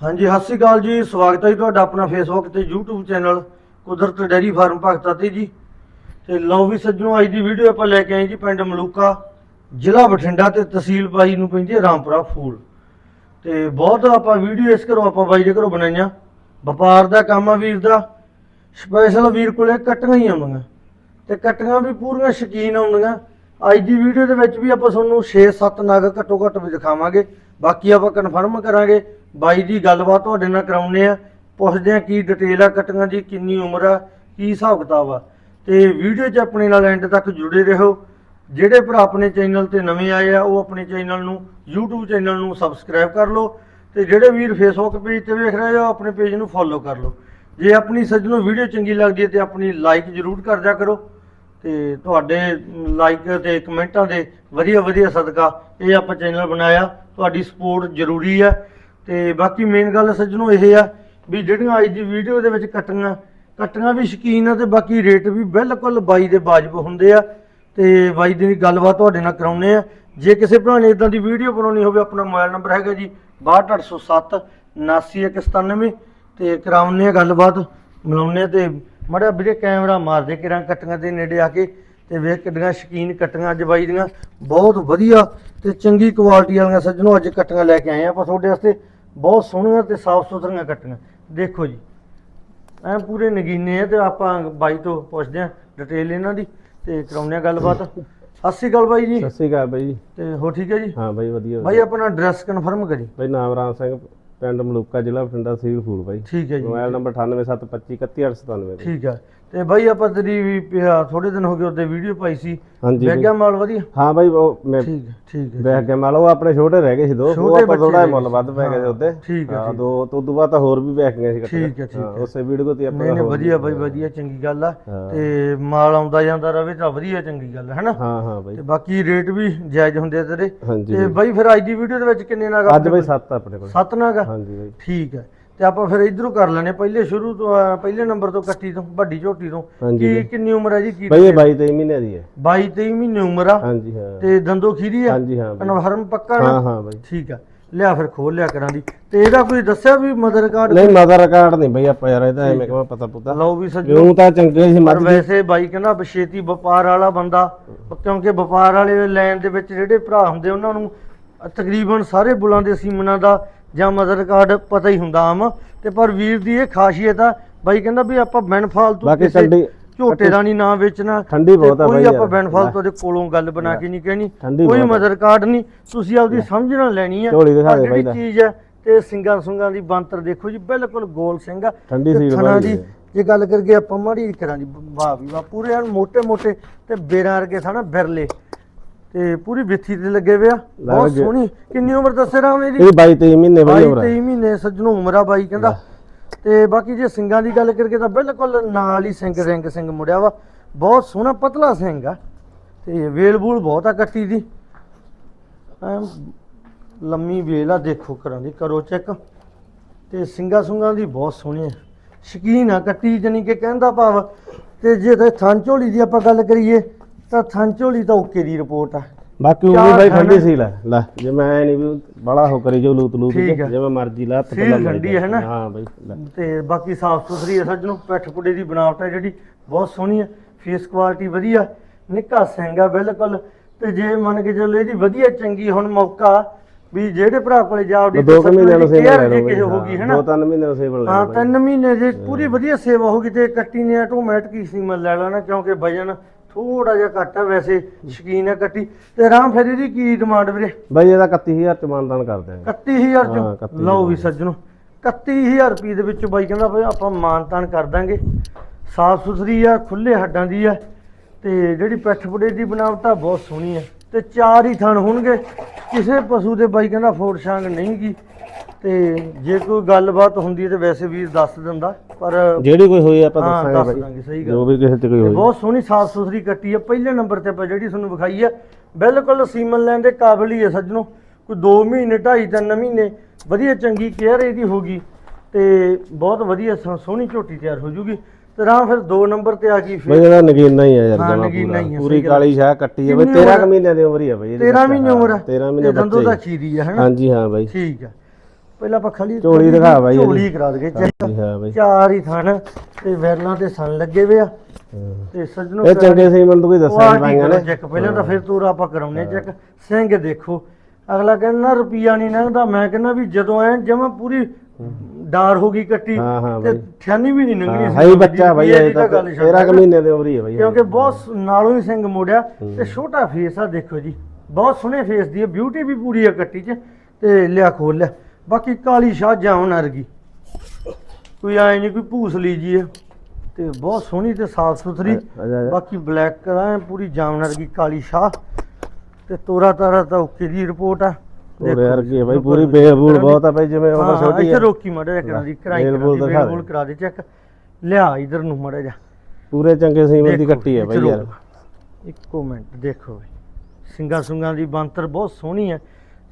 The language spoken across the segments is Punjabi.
ਹਾਂਜੀ, ਸਤਿ ਸ਼੍ਰੀ ਅਕਾਲ ਜੀ। ਸਵਾਗਤ ਹੈ ਜੀ ਤੁਹਾਡਾ ਆਪਣਾ ਫੇਸਬੁੱਕ ਤੇ YouTube channel Kudrat dairy farm Bhagta ਤੇ ਜੀ। ਤੇ ਲਓ ਵੀ ਸੱਜਣੋ, ਅੱਜ ਦੀ ਵੀਡੀਓ ਆਪਾਂ ਲੈ ਕੇ ਆਏ ਜੀ ਪਿੰਡ ਮਲੂਕਾ, ਜ਼ਿਲ੍ਹਾ ਬਠਿੰਡਾ ਤੇ ਤਹਿਸੀਲ ਬਾਈ ਨੂੰ ਪੈਂਦੀ ਹੈ ਰਾਮਪੁਰਾ ਫੂਲ। ਤੇ ਬਹੁਤ ਆਪਾਂ ਵੀਡੀਓ ਇਸ ਘਰੋਂ ਆਪਾਂ ਬਾਈ ਦੇ ਘਰੋਂ ਬਣਾਈਆਂ। ਵਪਾਰ ਦਾ ਕੰਮ ਆ ਵੀਰ ਦਾ। ਸਪੈਸ਼ਲ ਵੀਰ ਕੋਲੇ ਕੱਟੀਆਂ ਹੀ ਆਉਂਦੀਆਂ ਤੇ ਕੱਟੀਆਂ ਵੀ ਪੂਰੀਆਂ ਸ਼ਕੀਨ ਆਉਂਦੀਆਂ ਅੱਜ ਦੀ ਵੀਡੀਓ ਦੇ ਵਿੱਚ ਵੀ ਆਪਾਂ ਤੁਹਾਨੂੰ 6-7 ਨਗ ਘੱਟੋ ਘੱਟ ਵੀ ਦਿਖਾਵਾਂਗੇ। ਬਾਕੀ ਆਪਾਂ ਕਨਫਰਮ ਕਰਾਂਗੇ, ਬਾਈ ਦੀ ਗੱਲਬਾਤ ਤੁਹਾਡੇ ਨਾਲ ਕਰਾਉਨੇ ਆ, ਪੁੱਛਦੇ ਆ ਕੀ ਡਿਟੇਲ ਆ, ਕੱਟੀਆਂ ਦੀ ਕਿੰਨੀ ਉਮਰ ਆ, ਕੀ ਹਿਸਾਬ ਕਿਤਾਬ ਆ। ਤੇ ਵੀਡੀਓ 'ਚ ਆਪਣੇ ਨਾਲ ਐਂਡ ਤੱਕ ਜੁੜੇ ਰਹੋ। ਜਿਹੜੇ ਭਰਾ ਆਪਣੇ ਚੈਨਲ ਤੇ ਨਵੇਂ ਆਏ ਆ, ਉਹ ਆਪਣੇ ਚੈਨਲ ਨੂੰ, YouTube ਚੈਨਲ ਨੂੰ ਸਬਸਕ੍ਰਾਈਬ ਕਰ ਲਓ ਤੇ ਜਿਹੜੇ ਵੀਰ ਫੇਸਬੁੱਕ ਪੇਜ ਤੇ ਵੇਖ ਰਹੇ ਹੋ ਆਪਣੇ ਪੇਜ ਨੂੰ ਫੋਲੋ ਕਰ ਲਓ। ਜੇ ਆਪਣੀ ਸੱਜਣੋ ਵੀਡੀਓ ਚੰਗੀ ਲੱਗਦੀ ਹੈ ਤੇ ਆਪਣੀ ਲਾਈਕ ਜ਼ਰੂਰ ਕਰ ਦਿਆ ਕਰੋ। ਤੇ ਤੁਹਾਡੇ ਲਾਈਕ ਤੇ ਕਮੈਂਟਾਂ ਦੇ ਵਧੀਆ ਵਧੀਆ ਸਦਕਾ ਇਹ ਆਪਾਂ ਚੈਨਲ ਬਣਾਇਆ। ਤੁਹਾਡੀ ਸਪੋਰਟ ਜ਼ਰੂਰੀ ਹੈ ਤੇ ਬਾਕੀ ਮੇਨ ਗੱਲ ਸੱਜਣੋ ਇਹ ਆ ਵੀ ਜਿਹੜੀਆਂ ਅੱਜ ਦੀ ਵੀਡੀਓ ਦੇ ਵਿੱਚ ਕੱਟੀਆਂ ਕੱਟੀਆਂ ਵੀ ਸ਼ਕੀਨ ਆ ਤੇ ਬਾਕੀ ਰੇਟ ਵੀ ਬਿਲਕੁਲ ਬਾਈ ਦੇ ਵਾਜਬ ਹੁੰਦੇ ਆ। ਤੇ ਬਾਈ ਦੀ ਗੱਲਬਾਤ ਤੁਹਾਡੇ ਨਾਲ ਕਰਾਉਨੇ ਆ। ਜੇ ਕਿਸੇ ਭਰਾ ਨੇ ਇਦਾਂ ਦੀ ਵੀਡੀਓ ਬਣਾਉਣੀ ਹੋਵੇ, ਆਪਣਾ ਮੋਬਾਈਲ ਨੰਬਰ ਹੈਗਾ ਜੀ 62807 79197 ਤੇ ਕਰਾਉਨੇ ਆ ਗੱਲਬਾਤ ਮਿਲਾਉਨੇ ਆ ਤੇ ਮੜਾ ਵੀਰੇ ਕੈਮਰਾ ਮਾਰ ਦੇ ਕਿਰਾਂ ਕੱਟੀਆਂ ਦੇ ਨੇੜੇ ਆ ਕੇ ਤੇ ਵੇਖ ਕਿੱਡੀਆਂ ਸ਼ਕੀਨ ਕੱਟੀਆਂ ਅੱਜ ਬਾਈ ਦੀਆਂ। ਬਹੁਤ ਵਧੀਆ ਤੇ ਚੰਗੀ ਕੁਆਲਿਟੀ ਵਾਲੀਆਂ ਸੱਜਣੋ ਅੱਜ ਕੱਟੀਆਂ ਲੈ ਕੇ ਆਏ ਆ ਆਪਾਂ ਤੁਹਾਡੇ ਵਾਸਤੇ। ਬਹੁਤ ਸੋਹਣੀਆਂ ਤੇ ਸਾਫ਼ ਸੁਥਰੀਆਂ ਕੱਟੀਆਂ। ਦੇਖੋ ਜੀ ਐ ਪੂਰੇ ਨਗੀਨੇ ਆ ਤੇ ਆਪਾਂ ਬਾਈ ਤੋਂ ਪੁੱਛਦੇ ਆ ਡਿਟੇਲ ਇਹਨਾਂ ਦੀ ਤੇ ਕਰਾਉਂਦੇ ਆ ਗੱਲਬਾਤ। ਸਤਿ ਸ਼੍ਰੀ ਅਕਾਲ ਬਾਈ ਜੀ। ਸਤਿ ਸ਼੍ਰੀ ਅਕਾਲ ਬਾਈ ਤੇ ਹੋ ਠੀਕ ਹੈ ਜੀ? ਹਾਂ ਬਾਈ ਵਧੀਆ ਬਾਈ ਆਪਣਾ ਐਡਰੈਸ ਕਨਫਰਮ ਕਰੀ ਬਾਈ ਨਾਮ ਰਾਮ ਸਿੰਘ। ਪਿੰਡ ਮਲੂਕਾ ਜ਼ਿਲ੍ਹਾ ਬਠਿੰਡਾ ਤਹਿਸੀਲ ਫੂਲ ਬਾਈ। ਠੀਕ ਹੈ ਜੀ। ਮੋਬਾਈਲ ਨੰਬਰ 9872531897 ਠੀਕ ਹੈ। ਤੇ ਬਾਈ ਆਪਾਂ ਤੇਰੀ ਵੀ ਥੋੜੇ ਦਿਨ ਹੋ ਗਏ ਉੱਤੇ ਵੀਡੀਓ ਪਾਈ ਸੀ। ਹਾਂਜੀ। ਬੈਗਾ ਮਾਲ ਵਧੀਆ? ਹਾਂ ਬਾਈ ਉਹ ਮੈਂ ਠੀਕ ਠੀਕ ਬੈਗ ਮਾਲ ਉਹ ਆਪਣੇ ਛੋਟੇ ਰਹਿ ਗਏ ਸੀ ਦੋ ਉਹ ਆਪਾਂ ਥੋੜਾ ਮੁੱਲ ਵੱਧ ਪੈ ਹਾਂ, ਉਹਦੇ। ਠੀਕ ਹੈ, ਦੋ ਤੋਂ ਉਦੋਂ ਬਾਅਦ ਤਾਂ ਹੋਰ ਵੀ ਬੈਗ ਗਏ ਸੀ। ਠੀਕ ਹੈ, ਠੀਕ। ਉਸੇ ਵੀਡੀਓ ਤੇ ਆਪਾਂ ਨਹੀਂ ਵਧੀਆ ਬਾਈ ਵਧੀਆ ਚੰਗੀ ਗੱਲ ਆ। ਤੇ ਮਾਲ ਆਉਂਦਾ ਜਾਂਦਾ ਰਵੇ ਤਾਂ ਵਧੀਆ ਚੰਗੀ ਗੱਲ ਹੈ ਹੈਨਾ? ਹਾਂ ਹਾਂ ਬਾਈ। ਤੇ ਬਾਕੀ ਰੇਟ ਵੀ ਜਾਇਜ਼ ਹੁੰਦੇ ਆ ਤੇਰੇ। ਤੇ ਬਾਈ। ਫਿਰ ਅੱਜ ਦੀ ਵੀਡੀਓ ਦੇ ਵਿੱਚ ਕਿੰਨੇ ਨਾਗ ਅੱਜ ਬਾਈ ਸੱਤ ਆ ਆਪਣੇ ਕੋਲ। ਸੱਤ ਨਾਗ ਆ? ਹਾਂਜੀ ਬਾਈ। ਠੀਕ ਹੈ। ਤੇ ਆਪਾਂ ਫਿਰ ਇਧਰੋਂ ਕਰ ਲੈਣੇ ਪਹਿਲੇ ਸ਼ੁਰੂ ਤੋਂ ਅਹ, ਪਹਿਲੇ ਨੰਬਰ ਤੋਂ ਕੱਟੀ ਤੋਂ ਵੱਡੀ ਝੋਟੀ ਤੋਂ। ਹਾਂਜੀ ਕੀ। ਕਿੰਨੀ ਉਮਰ ਹੈ ਜੀ? ਕੀ ਬਾਈ ਇਹ 22 23 ਮਹੀਨੇ ਦੀ ਹੈ। 22 23 ਮਹੀਨੇ ਉਮਰ ਆ। ਹਾਂਜੀ ਹਾਂ। ਤੇ ਦੰਦੋ ਖੀਰੀ ਆ? ਹਾਂਜੀ ਹਾਂ ਬਾਈ। ਕਨਫਰਮ ਪੱਕਾ ਹਾਂ ਨਾ? ਹਾਂ ਬਾਈ। ਠੀਕ ਆ। ਲਿਆ ਫਿਰ ਖੋਲ ਲਿਆ ਕਰਾਂ ਦੀ। ਤੇ ਇਹਦਾ ਕੋਈ ਦੱਸਿਆ ਵੀ ਮਦਰ ਕਾਰਡ ਨਹੀਂ ਮਦਰ ਕਾਰਡ ਨਹੀਂ ਬਾਈ ਆਪਾਂ ਯਾਰ ਇਹਦਾ ਐਵੇਂ ਕਿਵੇਂ ਪਤਾ ਪੁੱਤਾ। ਲਓ ਵੀ ਸੱਜੋ ਕਿਉਂ ਤਾਂ ਚੰਗੇ ਸੀ ਮੱਝ ਪਰ ਵੈਸੇ ਬਾਈ ਕਹਿੰਦਾ ਬਛੇਤੀ ਵਪਾਰ ਵਾਲਾ ਬੰਦਾ ਕਿਉਂਕਿ ਵਪਾਰ ਵਾਲੇ ਲਾਈਨ ਦੇ ਵਿੱਚ ਜਿਹੜੇ ਭਰਾ ਹੁੰਦੇ ਉਹਨਾਂ ਨੂੰ ਤਕਰੀਬਨ ਸਾਰੇ ਬੁਲਾਂ ਦੇ ਸੀਮਨਾਂ ਦਾ ਜਾਂ ਮਦਰ ਕਾਰਡ ਪਤਾ ਹੀ ਹੁੰਦਾ ਆਮ ਤੇ ਪਰ ਵੀਰ ਦੀ ਇਹ ਖਾਸੀਅਤ ਆ ਬਾਈ ਕਹਿੰਦਾ ਵੀ ਆਪਾਂ ਬਿਨ ਫਾਲਤੂ ਬਾਕੀ ਕਿਸੇ ਝੋਟੇ ਦਾ ਨਹੀਂ ਨਾ ਵੇਚਣਾ ਠੰਡੀ ਬਹੁਤ ਆ ਬਾਈ ਕੋਈ ਆਪਾਂ ਯਾਰ। ਬਿਨ ਫਾਲਤੂ ਕੋਲੋਂ ਗੱਲ ਬਣਾ ਕੇ ਨਹੀਂ ਕਹਿਣੀ ਕੋਈ ਮਦਰ ਕਾਰਡ ਨਹੀਂ ਤੁਸੀਂ ਆਪਦੀ ਸਮਝਣਾ ਲੈਣੀ ਆ। ਝੋਲੀ ਚੀਜ਼ ਹੈ ਤੇ ਸਿੰਘਾਂ ਸੁੰਗਾਂ ਦੀ ਬੰਤਰ ਦੇਖੋ ਜੀ ਬਿਲਕੁਲ ਗੋਲ ਸਿੰਘ ਆ। ਠੰਡੀ ਤੇ ਬਾਈ ਦੀ ਦੀ। ਜੇ ਗੱਲ ਕਰਕੇ ਆਪਾਂ ਮਾੜੀ ਜਿਹੀ ਕਰਾਂ ਜੀ ਵਾਹ ਵੀ ਵਾਹ ਪੂਰੇ ਹਨ ਮੋٹے ਮੋٹے ਤੇ ਬੇਰਾਂ ਵਰਗੇ ਸਨ ਬਿਰਲੇ। ਤੇ ਪੂਰੀ ਵਿੱਥੀ ਤੇ ਲੱਗੇ ਹੋਏ ਆ। ਬਹੁਤ ਲੱਗ- ਸੋਹਣੀ। ਕਿੰਨੀ ਉਮਰ ਦੱਸੇ ਰਾਮ ਇਹਦੀ ਇਹ 22 23 ਮਹੀਨੇ ਬਾਈ 22 ਉਮਰ 23 ਮਹੀਨੇ ਸੱਜਣੋਂ ਉਮਰ ਆ ਬਾਈ ਕਹਿੰਦਾ। ਤੇ ਬਾਕੀ ਜੇ ਸਿੰਘਾਂ ਦੀ ਗੱਲ ਕਰੀਏ ਤਾਂ ਬਿਲਕੁਲ ਨਾਲ ਹੀ ਸਿੰਘ ਰਿੰਗ ਸਿੰਘ ਮੁੜਿਆ ਵਾ। ਬਹੁਤ ਸੋਹਣਾ ਪਤਲਾ ਸਿੰਘ ਆ। ਤੇ ਵੇਲ ਬੂਲ ਬਹੁਤ ਆ ਕੱਟੀ ਦੀ। ਐਨ ਲੰਮੀ ਵੇਲ ਆ ਦੇਖੋ ਕਰਾਂ ਦੀ ਕਰੋ ਚੈੱਕ। ਤੇ ਸਿੰਘਾਂ ਸੁੰਗਾਂ ਦੀ ਬਹੁਤ ਸੋਹਣੀ ਆ। ਸ਼ਕੀਨ ਆ ਕੱਟੀ ਜਾਨੀ ਕਿ ਕਹਿੰਦਾ ਭਾਵ। ਤੇ ਜੇ ਤੇ ਥਣ ਝੋਲੀ ਦੀ ਆਪਾਂ ਗੱਲ ਕਰੀਏ ਤਾਂ ਥਣ ਝੋਲੀ ਤਾਂ ਓਕੇ ਦੀ ਰਿਪੋਰਟ ਆ ਬਾਕੀ ਉਹ ਵੀ ਬਾਈ। ਠੰਡੀ ਸੀ ਲੈ ਲੈ ਜੇ ਮੈਂ ਨਹੀਂ ਵੀ ਬੜਾ ਹੋ ਕਰੀ ਜੋ ਲੂਤ ਲੂਤ ਠੀਕ। ਜਿਵੇਂ ਮਰਜ਼ੀ ਲਾ ਹੱਥ ਸੀਲ ਠੰਡੀ ਹੈ ਨਾ? ਹਾਂ ਬਾਈ ਲੈ। ਤੇ ਬਾਕੀ ਸਾਫ਼ ਸੁਥਰੀ ਹੈ ਸੱਜਣੋ ਪਿੱਠ ਪੁੜੇ ਦੀ ਬਣਾਵਟ ਹੈ ਜਿਹੜੀ ਬਹੁਤ ਸੋਹਣੀ ਹੈ ਫੇਸ ਕੁਆਲਿਟੀ ਵਧੀਆ ਨਿੱਕਾ ਸਿੰਗਾ ਬਿਲਕੁਲ ਤੇ ਜੇ ਮੰਨ ਕੇ ਚੱਲੋ ਇਹਦੀ ਵਧੀਆ ਚੰਗੀ ਹੁਣ ਮੌਕਾ ਵੀ ਜਿਹੜੇ ਭਰਾ ਕੋਲੇ ਜਾ ਉਹ ਦੋ ਕੁ ਮਹੀਨਿਆਂ ਨੂੰ ਸੇਵਾ ਲੈ ਲਓ ਕਿਸੇ ਬਾਈ, ਹੋ ਗਈ ਹੈ ਹਾਂ, ਨਾ ਦੋ ਤਿੰਨ ਮਹੀਨੇ ਨੂੰ ਸੇਵਾ ਲੈ ਹਾਂ ਲਓ। ਤਿੰਨ ਮਹੀਨੇ ਜੇ ਪੂਰੀ ਵਧੀਆ ਸੇਵਾ ਹੋਗੀ ਤੇ ਕੱਟੀ ਨੇ ਆਟੋਮੈਟਿਕ ਹੀ ਸੀਮਨ ਲੈ ਲੈਣਾ ਕਿਉਂਕਿ ਵਜਨ ਥੋੜਾ ਜਿਹਾ ਘੱਟ ਹੈ ਵੈਸੇ ਸ਼ਕੀਨ ਹੈ ਕੱਟੀ ਤੇ ਰਾਮ ਫਿਰ ਇਹਦੀ ਕੀ ਡਿਮਾਂਡ ਵੀਰੇ? ਬਾਈ ਇਹਦਾ 31000 ਚ ਮਾਨਦਾਨ ਕਰ ਦਿਆਂਗੇ 31000 ਹਾਂ, ਚ 31,000 ਲਓ ਵੀ ਸੱਜਣੋ 31000 ਰੁਪਏ ਦੇ ਵਿੱਚ ਬਾਈ ਕਹਿੰਦਾ ਬਈ ਆਪਾਂ ਮਾਨਤਾਨ ਕਰ ਦਾਂਗੇ। ਸਾਫ਼ ਸੁਥਰੀ ਆ ਖੁੱਲੇ ਹੱਡਾਂ ਦੀ ਆ ਤੇ ਜਿਹੜੀ ਪਿੱਠ ਪੁੜੇ ਦੀ ਬਣਾਵਟ ਆ ਬਹੁਤ ਸੋਹਣੀ ਆ। ਤੇ ਚਾਰ ਹੀ ਥਣ ਹੋਣਗੇ। ਕਿਸੇ ਪਸ਼ੂ ਦੇ ਬਾਈ ਕਹਿੰਦਾ ਫੋੜ ਛਾਂਗ ਨਹੀਂ ਗੀ ਤੇ ਜੇ ਕੋਈ ਗੱਲਬਾਤ ਹੁੰਦੀ ਹੈ ਤੇ ਵੈਸੇ ਵੀਰ ਦੱਸ ਦਿੰਦਾ ਪਰ ਜਿਹੜੀ ਕੋਈ ਹੋਈ ਆਪਾਂ ਹਾਂ, ਦੱਸਾਂਗੇ ਦੱਸ ਦਾਂਗੇ, ਸਹੀ ਗੱਲ। ਜੋ ਵੀ ਕਿਸੇ ਤੇ ਕੋਈ ਤੇ ਹੋਈ ਬਹੁਤ ਸੋਹਣੀ ਸਾਫ਼ ਸੁਥਰੀ ਕੱਟੀ ਆ ਪਹਿਲੇ ਨੰਬਰ ਤੇ ਆਪਾਂ ਜਿਹੜੀ ਤੁਹਾਨੂੰ ਵਿਖਾਈ ਆ ਬਿਲਕੁਲ ਸੀਮਨ ਲੈਣ ਦੇ ਕਾਬਿਲ ਹੀ ਆ ਸੱਜਣੋ। ਕੋਈ 2 ਮਹੀਨੇ 2.5 3 ਮਹੀਨੇ ਵਧੀਆ ਚੰਗੀ ਕੇਅਰ ਇਹਦੀ ਹੋਗੀ ਤੇ ਬਹੁਤ ਵਧੀਆ ਸੋ- ਸੋਹਣੀ ਝੋਟੀ ਤਿਆਰ ਹੋ ਜੂਗੀ। ਤੇ ਰਾਮ ਫਿਰ 2 ਨੰਬਰ ਤੇ ਆ ਗਈ ਬਾਈ ਫਿਰ ਇਹਦਾ ਨਗੀਨਾ ਹੀ ਆ ਯਾਰ ਹਾਂ, ਜਮਾਂ ਨਗੀਨਾ ਪੂਰਾ। ਹੀ ਆ, ਪੂਰੀ ਸਹੀ ਗੱਲ। ਕਾਲੀ ਸ਼ਾਹ ਕੱਟੀ ਆ। ਬਾਈ ਕਿੰਨੀ 13 ਉਮਰ ਕੁ ਦੀ ਉਮਰ ਹੀ ਆ ਬਾਈ ਇਹਦੀ 13 ਮਹੀਨੇ ਉਮਰ ਆ। 13 ਤੇ ਮਹੀਨੇ ਦੰਦੋਂ ਦਾ ਆ ਹਨਾ ਹਾਂਜੀ ਹਾਂ ਬਾਈ। ਠੀਕ ਆ। ਪਹਿਲਾਂ ਆਪਾਂ ਖਲੀ ਝੋਲੀ ਦਿਖਾ ਬਾਈ ਇਹਦੀ। ਝੋਲੀ ਕਰਾ ਦਗੇ ਹਾਂ ਬਾਈ। ਚਾਰ ਹੀ ਥਣ ਤੇ ਵੈਰਲਾਂ ਤੇ ਸਣ ਲੱਗੇ ਵੇ ਆ। ਹਾਂ। ਤੇ ਸੱਜਣੋ ਇਹ ਚੰਗੇ ਸੀ ਮੈਨੂੰ ਕੋਈ ਦੱਸਿਆ ਨਹੀਂ ਪਾਈਆਂ ਨੇ। ਚੈੱਕ ਪਹਿਲਾਂ ਤਾਂ ਫਿਰ ਤੋਰ ਆਪਾਂ ਕਰਾਉਨੇ ਚੈੱਕ। ਸਿੰਘ ਦੇਖੋ ਅਗਲਾ ਕਹਿੰਦਾ ਰੁਪਈਆ ਨਹੀਂ ਲੰਘਦਾ ਮੈਂ ਕਹਿੰਦਾ ਵੀ ਜਦੋਂ ਐ ਜਮਾ ਪੂਰੀ ਡਾਰ ਹੋ ਗਈ ਕੱਟੀ ਹਾਂ, ਹਾਂ ਤੇ ਬਾਈ। ਠਿਆਨੀ ਵੀ ਨਹੀਂ ਲੰਘਣੀ ਹਾਂ ਸੀ ਹੈ ਹੀ ਬੱਚਾ ਬਾਈ ਇਹ ਤਾਂ ਤਾਂ ਗੱਲ ਛੱਡ 13 ਦੇਣਾ। ਮਹੀਨੇ ਦੀ ਉਮਰ ਹੀ ਹੈ ਬਾਈ ਕਿਉਂਕਿ ਬਹੁਤ ਨਾਲੋਂ ਹੀ ਸਿੰਘ ਮੋੜਿਆ ਹੂੰ। ਤੇ ਛੋਟਾ ਫੇਸ ਆ ਦੇਖੋ ਜੀ। ਬਹੁਤ ਸੋਹਣੇ ਫੇਸ ਦੀ ਹੈ ਬਿਊਟੀ ਵੀ ਪੂਰੀ ਹੈ ਕੱਟੀ 'ਚ ਤੇ ਲਿਆ ਖੋਲ ਲਿਆ। ਬਾਕੀ ਕਾਲੀ ਸ਼ਾਹ ਜਾਉਣ ਵਰਗੀ। ਕੋਈ ਆਏ ਨਹੀਂ ਕੋਈ ਭੂਸਲੀ ਜੀ ਹੈ ਤੇ ਬਹੁਤ ਸੋਹਣੀ ਤੇ ਸਾਫ਼ ਸੁਥਰੀ। ਬਾਕੀ ਬਲੈਕ ਕਰਾਂ ਪੂਰੀ ਜਾਮਨ ਵਰਗੀ ਕਾਲੀ ਸ਼ਾਹ। ਤੇ ਤੋਰਾ ਤਾਰਾ ਤਾਂ ਓਕੇ ਦੀ ਰਿਪੋਰਟ ਆ। ਤੋਰੇ ਵਰਗੀ ਹੈ ਬਾਈ, ਪੂਰੀ ਬੇਲ-ਬੂਲ ਬਹੁਤ ਆ ਬਾਈ, ਜਿਵੇਂ ਉਮਰ ਹਾਂ, ਛੋਟੀ ਇੱਥੇ ਆ। ਰੋਕੀ ਮੜਾ ਕਰਾਂ ਦੀ ਕਰਾਈ ਬੇਲ-ਬੂਲ ਦਿਖਾ ਦੇ। ਬੋਲ ਕਰਾ ਦੇ ਚੈੱਕ ਲਿਆ ਇਧਰ ਨੂੰ ਮੜਾ ਜਾ ਪੂਰੇ ਚੰਗੇ ਸੀਮਨ ਦੀ ਕੱਟੀ ਹੈ ਇੱਥੇ ਯਾਰ। ਇੱਕੋ ਮਿੰਟ ਦੇਖੋ ਸਿੰਗਾ ਸੁੰਗਾਂ ਦੀ ਬੰਤਰ ਬਹੁਤ ਸੋਹਣੀ ਹੈ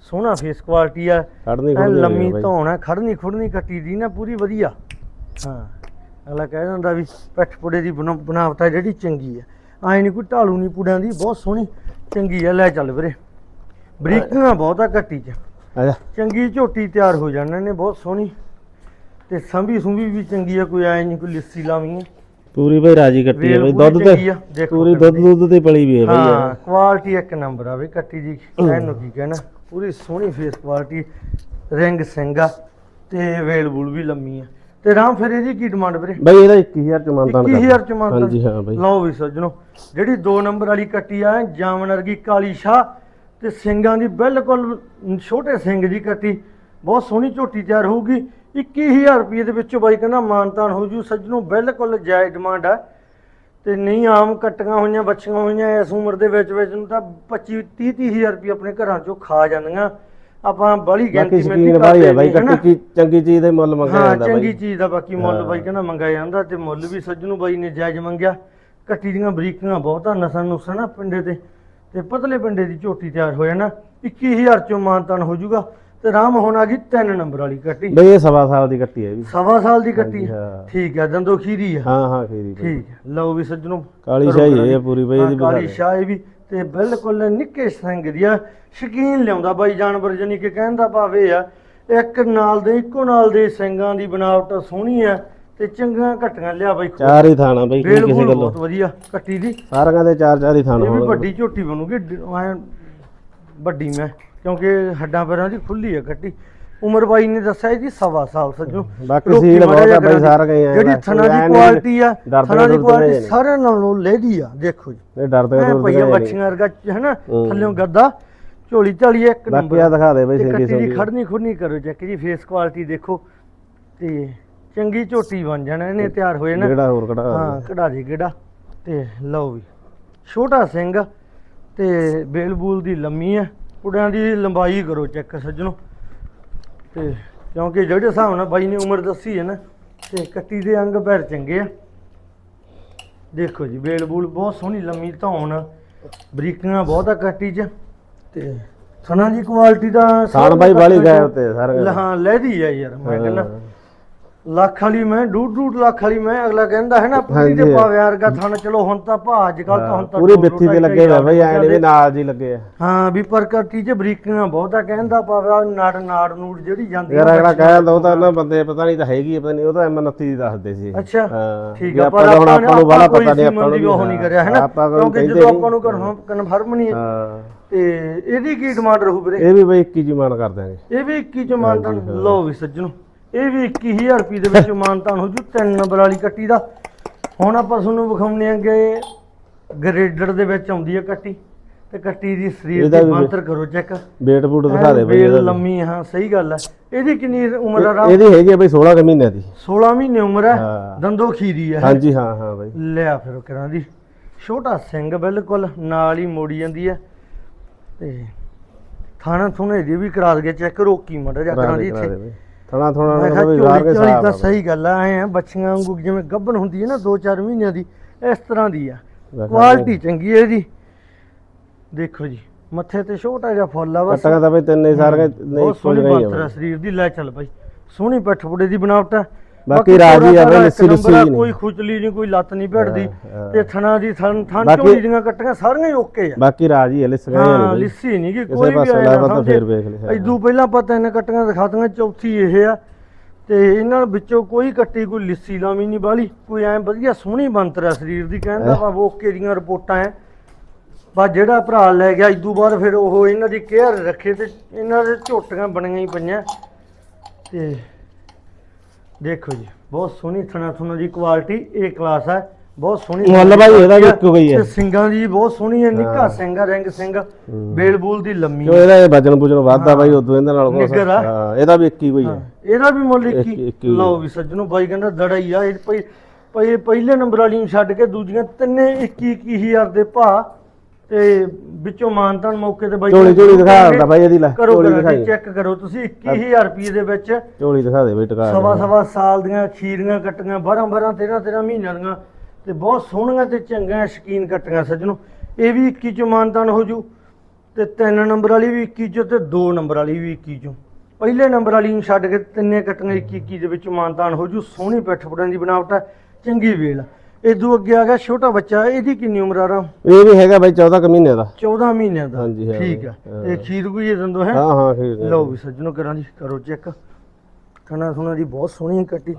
ਸੋਹਣਾ ਫੇਸ ਕੁਆਲਿਟੀ ਆ। ਖੜਨੀ ਖੁੱਲ੍ਹਣੀ ਲੰਮੀ ਬਾਈ। ਧੌਣ ਹੈ ਖੜਨੀ ਖੁੜਨੀ ਕੱਟੀ ਦੀ ਨਾ ਪੂਰੀ ਵਧੀਆ। ਹਾਂ ਅਗਲਾ ਕਹਿ ਦਿੰਦਾ ਵੀ ਪੈਠ ਪੁੜੇ ਦੀ ਬਣਾ- ਬਣਾਵਟ ਆ ਜਿਹੜੀ ਚੰਗੀ ਆ। ਐ ਨਹੀਂ ਕੋਈ ਢਾਲੂ ਨਹੀਂ ਪੁੜਿਆਂ ਦੀ ਬਹੁਤ ਸੋਹਣੀ ਚੰਗੀ ਆ। ਲੈ ਚੱਲ ਵੀਰੇ। ਬਰੀਕੀਆਂ ਬਹੁਤ ਆ ਕੱਟੀ ਚ। ਆ ਚੰਗੀ ਝੋਟੀ ਤਿਆਰ ਹੋ ਜਾਣਾ ਨੇ ਬਹੁਤ ਸੋਹਣੀ। ਤੇ ਸੰਭੀ ਸੁੰਭੀ ਵੀ ਚੰਗੀ ਆ ਕੋਈ ਐ ਨਹੀਂ ਕੋਈ ਲਿੱਸੀ ਲਾਵੀਂ ਪੂਰੀ ਬਾਈ ਰਾਜੀ ਕੱਟੀ ਵੇਲ ਬਾਈ। ਦੁੱਧ ਤੇ ਆ, ਪੂਰੀ। ਦੁੱਧ ਦੁੱਧ ਤੇ ਪਲੀ ਵੀ ਹੈ ਬਾਈ ਹਾਂ ਕੁਆਲਿਟੀ ਇੱਕ ਨੰਬਰ ਆ ਵੀ ਕੱਟੀ ਦੀ। ਕਹਿਣ ਨੂੰ ਕੀ ਕਹਿਣਾ? ਪੂਰੀ ਸੋਹਣੀ ਫੇਸ ਕੁਆਲਿਟੀ ਰਿੰਗ ਸਿੰਘਾ ਤੇ ਵੇਲ ਬੂਲ ਵੀ ਲੰਮੀ ਆ। ਤੇ ਰਾਮ ਫਿਰ ਇਹਦੀ ਕੀ ਡਿਮਾਂਡ ਵੀਰੇ? ਬਾਈ ਇਹਦਾ 21000 ਚ ਮੰਨਤਾਨ 21000 ਚ ਮੰਨਤਾਨ। ਹਾਂਜੀ ਹਾਂ ਬਾਈ। ਲਓ ਵੀ ਸੱਜਣੋ ਜਿਹੜੀ 2 ਨੰਬਰ ਵਾਲੀ ਕੱਟੀ ਆ ਜਾਮਨ ਵਰਗੀ ਕਾਲੀ ਸ਼ਾਹ ਤੇ ਸਿੰਘਾਂ ਦੀ ਬਿਲਕੁਲ ਛੋਟੇ ਸਿੰਘ ਦੀ ਕੱਟੀ ਬਹੁਤ ਸੋਹਣੀ ਝੋਟੀ ਤਿਆਰ ਹੋਊਗੀ। 21000 ਰੁਪਏ ਦੇ ਵਿੱਚੋਂ ਬਾਈ ਕਹਿੰਦਾ ਮਾਨਤਾਨ ਹੋ ਜੂ। ਸੱਜਣੋ ਬਿਲਕੁਲ ਜਾਇਜ਼ ਡਿਮਾਂਡ ਆ। ਤੇ ਨਹੀਂ ਆਮ ਕੱਟੀਆਂ ਹੋਈਆਂ ਬੱਚੀਆਂ ਹੋਈਆਂ ਇਸ ਉਮਰ ਦੇ ਵਿੱਚ ਵਿੱਚ ਨੂੰ ਤਾਂ 25 30 30000 ਰੁਪਏ ਆਪਣੇ ਘਰਾਂ ਚੋਂ ਖਾ ਜਾਂਦੀਆਂ। ਆਪਾਂ ਬੜੀ ਬਾਕੀ ਗਿਣਤੀ ਸਕੀਨ ਬਾਈ ਹੈ ਬਾਈ? ਕੱਟੀ ਕੀ ਚੰਗੀ ਚੀਜ਼ ਦੇ ਮੁੱਲ ਮੰਗਿਆ ਹਾਂ ਜਾਂਦਾ ਚੰਗੀ ਬਾਈ ਚੀਜ਼ ਦਾ ਬਾਕੀ ਮੁੱਲ। ਬਾਈ ਕਹਿੰਦਾ ਮੰਗਿਆ ਜਾਂਦਾ ਤੇ ਮੁੱਲ ਵੀ ਸੱਜਣੂ ਬਾਈ ਨੇ ਜਾਇਜ਼ ਮੰਗਿਆ। ਕੱਟੀ ਦੀਆਂ ਬਰੀਕੀਆਂ ਬਹੁਤ ਆ ਨਸਲ ਨੁਸਲ ਨਾ ਪਿੰਡੇ ਤੇ ਤੇ ਪਤਲੇ ਪਿੰਡੇ ਦੀ ਝੋਟੀ ਤਿਆਰ ਹੋ ਜਾਣਾ। 21000 ਚੋਂ ਮਾਨਤਨ ਹੋ ਜਾਊਗਾ। ਤੇ ਰਾਮ ਹੁਣ ਆ ਗਈ 3 ਨੰਬਰ ਵਾਲੀ ਕੱਟੀ। ਬਈ ਇਹ ਸਵਾ ਸਾਲ ਦੀ ਕੱਟੀ ਹੈ ਵੀ ਸਵਾ ਸਾਲ ਦੀ ਕੱਟੀ। ਹਾਂਜੀ। ਹਾਂ। ਠੀਕ ਹੈ ਦੰਦੋ ਖੀਰੀ ਆ। ਹਾਂ ਹਾਂ ਖੀਰੀ ਬਾਈ। ਠੀਕ ਹੈ। ਲਓ ਵੀ ਸੱਜਣੋ ਕਾਲੀ ਕਰੋ ਸ਼ਾਹੀ। ਇਹ ਪੂਰੀ ਬਾਈ ਇਹਦੀ ਹਾਂ, ਕਾਲੀ। ਸ਼ਾਹੀ ਵੀ ਤੇ ਬਿਲਕੁਲ ਨਿੱਕੇ ਸਿੰਘ ਦੀ ਆ। ਸ਼ਕੀਨ ਲਿਆਉਂਦਾ ਬਾਈ ਜਾਨਵਰ ਜਾਨੀ ਕਿ ਕਹਿਣ ਦਾ ਭਾਵ ਇਹ ਆ। ਇੱਕ ਨਾਲ ਦੇ ਇੱਕੋ ਨਾਲ ਦੇ ਸਿੰਘਾਂ ਦੀ ਬਣਾਵਟ ਸੋਹਣੀ ਆ ਤੇ ਚੰਗੀਆਂ ਘਟੀਆਂ ਲਿਆ ਬਾਈ ਖੋਲ। ਚਾਰ ਹੀ ਥਾਣਾ ਬਾਈ ਕੋਈ ਕਿਸੇ ਗੱਲੋਂ। ਬਹੁਤ ਵਧੀਆ ਕੱਟੀ ਦੀ। ਸਾਰਿਆਂ ਦੇ ਚਾਰ ਚਾਰ ਹੀ ਥਾਣ ਇਹ ਵੀ ਵੱਡੀ ਝੋਟੀ ਬਣੂਗੀ ਡ- ਐਂ ਵੱਡੀ ਮੈਂ। ਕਿਉਂਕਿ ਹੱਡਾਂ ਪੈਰਾਂ ਦੀ ਖੁੱਲੀ ਆ ਕੱਟੀ ਉਮਰ ਬਾਈ ਨੇ ਦੱਸਿਆ ਜੀ ਸਵਾ ਸਾਲ ਸੱਜੂ ਬਾਕੀ ਸੀਲ ਬਹੁਤ ਆ ਬਾਈ ਸਾਰਾ ਕਈ ਜਿਹੜੀ ਥਣਾ ਦੀ ਕੁਆਲਿਟੀ ਆ ਥਣਾ ਦੀ ਕੁਆਲਿਟੀ। ਸਾਰਿਆਂ ਨਾਲੋਂ ਲੇਦੀ ਆ ਦੇਖੋ ਜੀ। ਇਹ ਡਰਦੇ ਦੂਰ ਪਈਆ ਬੱਚੀਆਂ ਵਰਗਾ ਹੈਨਾ ਹੂੰ। ਥੱਲਿਓਂ ਗੱਦਾ ਝੋਲੀ ਝਾਲੀ ਇੱਕ ਬਾਕੀ ਨੰਬਰ ਆ ਦਿਖਾ ਦੇ ਬਾਈ ਦੀ ਸਿੰਗੀ ਖੜਨੀ ਖੁੜਨੀ ਕਰੋ ਚੈੱਕ ਜੀ ਫੇਸ ਕੁਆਲਿਟੀ ਦੇਖੋ। ਤੇ ਚੰਗੀ ਝੋਟੀ ਬਣ ਜਾਣਾ ਇਹਨੇ ਤਿਆਰ ਹੋ ਜਾਣਾ ਜਿਹੜਾ ਹੋਰ ਕਢਾ ਹਾਂ ਕਢਾ ਦੇ ਕਿਹੜਾ ਤੇ ਲਓ ਵੀ ਛੋਟਾ ਸਿੰਘ ਤੇ ਬੇਲ ਬੂਲ ਦੀ ਲੰਮੀ ਆ। ਕੁੜਿਆਂ ਦੀ ਲੰਬਾਈ ਕਰੋ ਚੈੱਕ ਸੱਜਣੋ। ਤੇ ਕਿਉਂਕਿ ਜਿਹੜੇ ਹਿਸਾਬ ਨਾਲ ਬਾਈ ਨੇ ਉਮਰ ਦੱਸੀ ਹੈ ਨਾ ਤੇ ਕੱਟੀ ਦੇ ਅੰਗ ਪੈਰ ਚੰਗੇ ਆ। ਦੇਖੋ ਜੀ ਬੇਲ ਬੂਲ ਬਹੁਤ ਸੋਹਣੀ ਲੰਮੀ ਧੌਣ ਬਰੀਕੀਆਂ ਬਹੁਤ ਆ ਕੱਟੀ 'ਚ। ਤੇ ਸਣਾ ਦੀ ਕੁਆਲਿਟੀ ਦਾ ਸਾਣ ਬਾਈ ਬਾਲੀ ਗਏ ਉੱਤੇ ਸਾਰੇ ਹਾਂ ਲੈਦੀ ਆ ਯਾਰ ਮੈਂ ਕਹਿੰਦਾ। ਲੱਖ ਵਾਲੀ ਮੈਂ ਡੂਢ ਡੂਢ ਲੱਖ ਵਾਲੀ ਮੈਂ ਅਗਲਾ ਕਹਿੰਦਾ ਹੈ ਨਾ ਪੂਰੀ ਦੇ। ਪਾਵੇ ਵਰਗਾ ਥਣ ਚਲੋ ਹੁਣ ਤਾਂ ਭਾ ਅੱਜ ਕੱਲ ਤਾਂ ਹੁਣ ਤਾਂ ਪੂਰੀ ਦੋ- ਦੋ ਬਿੱਥੀ ਤੇ ਲੱਗੇ ਹੋਏ ਬਾਈ ਐ ਵੀ ਨਾਲ ਜੀ ਲੱਗੇ ਆ। ਹਾਂ ਵੀ ਪਰ ਕੱਟੀ ਚ ਬਰੀਕੀਆਂ ਬਹੁਤ ਕਹਿੰਦਾ ਪਾਵੇ ਨਾੜ ਨਾੜ ਨੂੜ ਜਿਹੜੀ ਜਾਂਦੀ ਯਾਰ ਅਗਲਾ ਕਹਿ ਦੋ ਤਾਂ ਨਾ ਬੰਦੇ ਪਤਾ ਨਹੀਂ ਤਾਂ ਹੈਗੀ ਪਤਾ ਨਹੀਂ ਉਹ ਤਾਂ M29 ਦੀ ਦੱਸਦੇ ਸੀ। ਅੱਛਾ ਠੀਕ ਆ ਪਰ ਹੁਣ ਆਪਾਂ ਨੂੰ ਕੋਈ ਪਤਾ ਨਹੀਂ ਆਪਾਂ ਦੀ ਨੂੰ ਉਹ ਨਹੀਂ ਕਰਿਆ ਹੈ ਨਾ? ਕਿਉਂਕਿ ਕਹਿੰਦੇ ਜਦੋਂ। ਆਪਾਂ ਨੂੰ ਕਨਫਰਮ ਕਨਫਰਮ ਨਹੀਂ ਹੈ ਤੇ ਇਹਦੀ ਕੀ ਡਿਮਾਂਡ ਰਹੂ ਵੀਰੇ? ਇਹ ਵੀ ਬਾਈ 21 ਜੀ ਮਾਨ ਕਰ ਦਿਆਂਗੇ। ਇਹ ਵੀ 21 ਚ ਹਾਂ। ਲਓ ਵੀ ਸੱਜਣੋ। ਇਹ ਵੀ 21000 ਰੁਪਏ ਦੇ ਵਿੱਚ ਮਾਨਤਾਨ ਹੋ ਜੂ ਤਿੰਨ ਨੰਬਰ ਵਾਲੀ ਕੱਟੀ ਦਾ। ਹੁਣ ਆਪਾਂ ਤੁਹਾਨੂੰ ਵਿਖਾਉਂਦੇ ਆਂਗੇ ਗ੍ਰੇਡਰ ਦੇ ਵਿੱਚ ਆਉਂਦੀ ਹੈ ਕੱਟੀ। ਤੇ ਕੱਟੀ ਦੀ ਸਰੀਰ ਦੀ ਵੀ ਬੰਤਰ ਕਰੋ ਚੈੱਕ। ਵੇਟ ਬੂਟ ਦਿਖਾ ਦੇ ਬਾਈ ਇਹਦਾ। ਲੰਮੀ ਹਾਂ ਸਹੀ ਗੱਲ ਹੈ ਇਹਦੀ ਕਿੰਨੀ ਉਮਰ ਆ? ਇਹਦੀ ਹੈਗੀ ਬਾਈ 16 ਕੁ ਮਹੀਨਿਆਂ ਦੀ। 16 ਮਹੀਨੇ ਉਮਰ ਹੈ। ਦੰਦੋ ਖੀਰੀ ਹੈ ਹਾਂਜੀ ਹਾਂ ਹਾਂ ਬਾਈ। ਲਿਆ ਫਿਰ ਕਰਾਂ ਦੀ। ਛੋਟਾ ਸਿੰਘ ਬਿਲਕੁਲ ਨਾਲ ਹੀ ਮੋੜੀ ਜਾਂਦੀ ਹੈ ਤੇ ਥਾਣਾ ਥੁਣੇ ਦੀ ਵੀ ਕਰਾ ਦਗੇ ਚੈੱਕ ਰੋਕੀ ਮੜਾ ਜਾ ਕਰਾਂ ਦੀ ਇੱਥੇ। ਥਣਾ ਥਣਾ ਮੈਂ ਕਿਹਾ ਵੀ ਸਾਰ ਕੇ ਝਾਲੀ ਤਾਂ ਸਹੀ ਗੱਲ ਆ ਐ ਬੱਚੀਆਂ ਵਾਂਗੂ ਜਿਵੇਂ ਗੱਭਣ ਹੁੰਦੀ ਹੈ ਨਾ 2-4 ਮਹੀਨਿਆਂ ਦੀ ਇਸ ਤਰ੍ਹਾਂ ਦੀ ਆ। ਕੁਆਲਿਟੀ ਚੰਗੀ ਹੈ ਇਹਦੀ। ਦੇਖੋ ਜੀ ਮੱਥੇ ਤੇ ਛੋਟਾ ਜਿਹਾ ਫੁੱਲ ਆ ਬਸ। ਕੱਟਾਂ ਤਾਂ ਬਾਈ ਤਿੰਨੇ ਸਾਰੀਆਂ ਨਹੀਂ ਬਹੁਤ ਸੋਹਣੀ ਆ ਬਾਤਰਾ ਬਾਈ। ਸਰੀਰ ਦੀ ਲੈ ਚੱਲ ਬਾਈ। ਸੋਹਣੀ ਪਿੱਠ ਪੁੜੇ ਦੀ ਬਣਾਵਟ ਆ। ਬਾਕੀ ਰਾਜੀ ਆ ਬਈ ਲੱਸੀ ਆ, ਲੱਸੀ ਕੋਈ ਖੁਚਲੀ ਨਹੀਂ ਕੋਈ ਲੱਤ ਨਹੀਂ ਭੜਦੀ। ਤੇ ਥਣਾ ਦੀ ਥਣ ਥਣ ਝੋਲੀ ਦੀਆਂ ਕੱਟੀਆਂ ਸਾਰੀਆਂ ਹੀ ਓਕੇ ਆ। ਬਾਕੀ ਰਾਜੀ ਹੈ ਲਿਸ ਗਏ ਹਾਂ ਲਿੱਸੀ ਨਹੀਂ ਕਿ ਕੋਈ ਵੀ ਆਇਆ ਨਾ ਤਾਂ ਫੇਰ ਵੇਖ ਲਿਆ। ਇਦੋਂ ਪਹਿਲਾਂ ਆਪਾਂ ਤਿੰਨ ਕੱਟੀਆਂ ਦਿਖਾਤੀਆਂ ਚੌਥੀ ਇਹ ਆ। ਤੇ ਇਹਨਾਂ ਵਿੱਚੋਂ ਕੋਈ ਕੱਟੀ ਕੋਈ ਲਿੱਸੀ ਲਾਵੀਂ ਨਹੀਂ ਬਾਲੀ। ਕੋਈ ਐ ਵਧੀਆ ਸੋਹਣੀ ਬੰਤਰ ਆ ਸਰੀਰ ਦੀ ਕਹਿੰਦਾ ਵਾ ਓਕੇ ਦੀਆਂ ਰਿਪੋਰਟਾਂ ਐ। ਬਸ ਜਿਹੜਾ ਭਰਾ ਲੈ ਗਿਆ ਇਦੋਂ ਬਾਅਦ ਫਿਰ ਉਹ ਇਹਨਾਂ ਦੀ ਕੇਅਰ ਰੱਖੇ ਤੇ ਇਹਨਾਂ ਦੇ ਝੋਟੀਆਂ ਬਣੀਆਂ ਹੀ ਪਈਆਂ। ਤੇ ਦੇਖੋ ਜੀ ਬਹੁਤ ਸੋਹਣੀ ਥਣਾ ਥੁਣਾ ਦੀ ਕੁਆਲਿਟੀ ਏ ਕਲਾਸ ਹੈ ਬਹੁਤ ਸੋਹਣੀ ਮੁੱਲ ਭਾਈ ਇਹਦਾ ਵੀ ਇੱਕੋ ਹੀ। ਹੈ। ਸਿੰਗਾਂ ਦੀ ਬਹੁਤ ਸੋਹਣੀ ਹੈ ਨਿੱਕਾ ਸਿੰਘ ਰਿੰਗ ਸਿੰਘ ਬੇਲ ਬੂਲ ਦੀ ਲੰਮੀ ਕਿਉਂ ਇਹਦਾ ਇਹ ਵਜਨ ਬੁਜਨ ਵੱਧਦਾ ਬਾਈ ਉਦੋਂ ਇਹਦੇ ਨਾਲ। ਹਾਂ ਇਹਦਾ ਵੀ ਇੱਕ ਕੋਈ ਹਾਂ, ਇਹਦਾ ਵੀ ਮੁੱਲ ਇੱਕ- 21 ਇੱਕ ਹੀ ਲਓ ਵੀ ਸੱਜਣੋ ਬਾਈ ਕਹਿੰਦਾ ਦੜਾ ਹੀ ਆ ਇਹ ਪਈ ਪਹਿਲੇ ਨੰਬਰ ਵਾਲੀ ਨੂੰ ਛੱਡ ਕੇ ਦੂਜੀਆਂ ਤਿੰਨੇ 21 21000 ਦੇ ਭਾ ਤੇ ਵਿੱਚੋਂ ਮਾਨਤਾਨ ਮੌਕੇ ਤੇ ਬਾਈ ਝੋਲੀ ਝੋਲੀ ਦਿਖਾ। ਦਿੰਦਾ ਬਾਈ ਇਹਦੀ ਲੈ ਕਰੋ ਝੋਲੀ ਦਿਖਾਈ। ਚੈੱਕ ਕਰੋ ਤੁਸੀਂ 21000 ਰੁਪਏ ਦੇ ਵਿੱਚ ਝੋਲੀ ਦਿਖਾ ਦੇ ਬਈ ਟਕਾ ਸਵਾ ਸਵਾ ਸਾਲ ਦੀਆਂ ਖੀਰੀਆਂ ਕੱਟੀਆਂ 12 12 13 13 ਮਹੀਨਿਆਂ ਦੀਆਂ ਤੇ ਬਹੁਤ ਸੋਹਣੀਆਂ ਤੇ ਚੰਗੀਆਂ ਸ਼ਕੀਨ ਕੱਟੀਆਂ ਸੱਜਣੋ। ਇਹ ਵੀ 21 ਚ ਮਾਨਤਾਨ ਹੋ ਜੂ ਤੇ ਤਿੰਨ ਨੰਬਰ ਵਾਲੀ ਵੀ 21 ਚ ਤੇ ਦੋ ਨੰਬਰ ਵਾਲੀ ਵੀ 21 ਚ। ਪਹਿਲੇ ਨੰਬਰ ਵਾਲੀ ਨੂੰ ਛੱਡ ਕੇ ਤਿੰਨੇ ਕੱਟੀਆਂ 21 21 ਦੇ ਵਿੱਚ ਮਾਨਤਾਨ ਹੋ ਜੂ। ਸੋਹਣੀ ਪਿੱਠ ਪੁੜਾਂ ਦੀ ਬਣਾਵਟ ਹੈ ਚੰਗੀ ਵੇਲ। ਇਦੋਂ ਅੱਗੇ ਆ ਗਿਆ ਛੋਟਾ ਬੱਚਾ ਇਹਦੀ ਕਿੰਨੀ ਉਮਰ ਆ ਰਾ ਇਹ ਵੀ ਹੈਗਾ ਬਾਈ 14 ਕੁ ਮਹੀਨੇ ਦਾ। 14 ਮਹੀਨਿਆਂ ਦਾ। ਹਾਂਜੀ, ਹਾਂ। ਠੀਕ ਆ। ਤੇ ਖੀਰ ਕੋਈ ਇਹ ਦੰਦੋ ਹੈ? ਹਾਂ ਹਾਂ ਠੀਕ ਹੈ ਲਓ ਵੀ ਸੱਜਣੋ ਕਰਾਂ ਜੀ ਕਰੋ ਚੈੱਕ। ਖਾਣਾ ਸੁਣਾ ਦੀ ਬਹੁਤ ਸੋਹਣੀ ਕੱਟੀ।